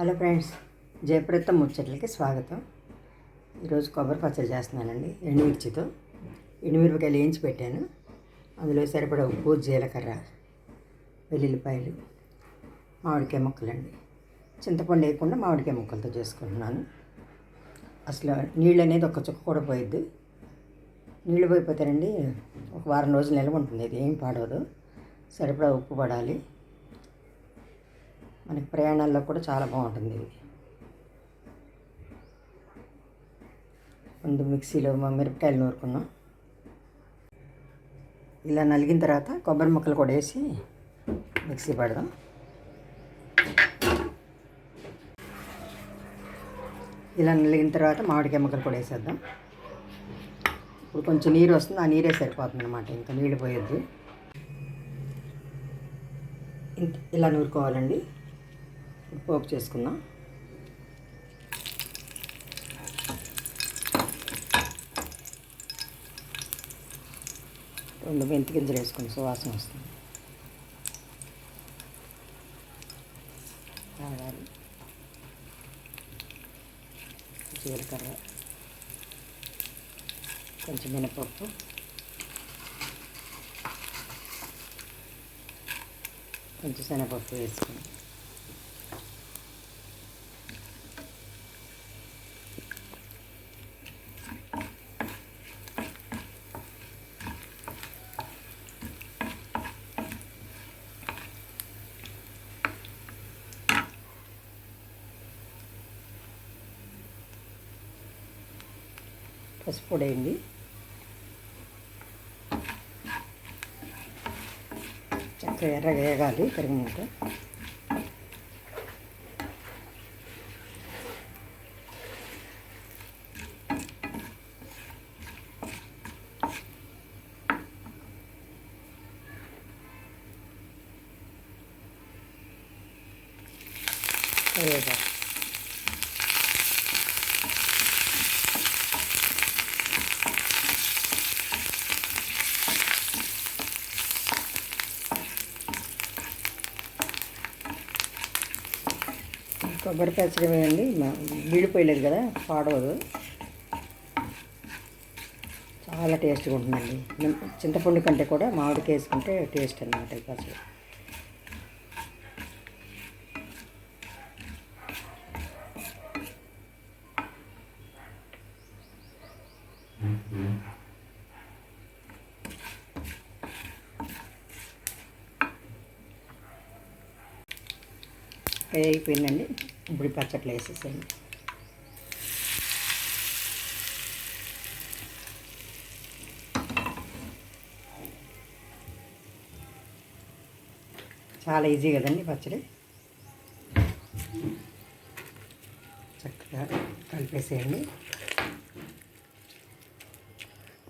Hello friends జయప్రతం ముచ్చట్లకి స్వాగతం. ఈరోజు కొబ్బరి పచ్చడి చేస్తున్నానండి ఎండుమిర్చితో. ఎండుమిరపకాయలు వేయించి పెట్టాను. అందులో సరిపడా ఉప్పు జీలకర్ర వెల్లుల్లిపాయలు మామిడికాయ ముక్కలండి. చింతపండు వేయకుండా మామిడికాయ ముక్కలతో చేసుకుంటున్నాను. అసలు నీళ్ళు అనేది ఒక చుక్క కూడా పోయిద్ది. నీళ్ళు పోయిపోతారండి ఒక వారం రోజులు నిల్వ ఉంటుంది ఇది ఏం పాడవదు. సరిపడా ఉప్పు పడాలి. మనకి ప్రయాణాల్లో కూడా చాలా బాగుంటుంది ఇది. ముందు మిక్సీలో మా మిరపకాయలు నూరుకున్నాం. ఇలా నలిగిన తర్వాత కొబ్బరి ముక్కలు కూడా వేసి మిక్సీ పెడదాం. ఇలా నలిగిన తర్వాత మామిడికాయ ముక్కలు కూడా వేసేద్దాం. ఇప్పుడు కొంచెం నీరు వస్తుంది ఆ నీరే సరిపోతుంది అనమాట ఇంకా నీళ్ళు పోయొద్దు. ఇంత- ఇలా నూరుకోవాలండి. పోపు చేసుకుందాం. రెండు మెంతి గింజలు వేసుకుని సువాసన వస్తుంది. ఆవాలు జీలకర్ర కొంచెం మినపప్పు. కొంచెం శనగపప్పు వేసుకుని పసుపు వేయండి చక్కగా ఎర్రగా వేగాలి తరిగినాక కరివేపాకు. కొబ్బరి పచ్చడి వేయండి. వీడిపోయలేదు కదా పాడవదు. చాలా టేస్ట్గా ఉంటుందండి. చింతపండు కంటే కూడా మామిడికి వేసుకుంటే టేస్ట్ అనమాట ఈ పచ్చడి. ఫ్రై అయిపోయిందండి. ఇప్పుడు పచ్చట్లు వేసేసేయండి. చాలా ఈజీ కదండి పచ్చడి. చక్కగా కలిపేసేయండి.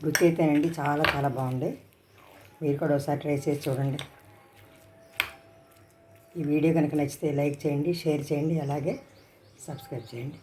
రుచి అయితేనండి చాలా చాలా బాగుంది. మీరు కూడా ఒకసారి ట్రై చేసి చూడండి. ఈ వీడియో కనుక నచ్చితే లైక్ చేయండి షేర్ చేయండి అలాగే సబ్స్క్రైబ్ చేయండి.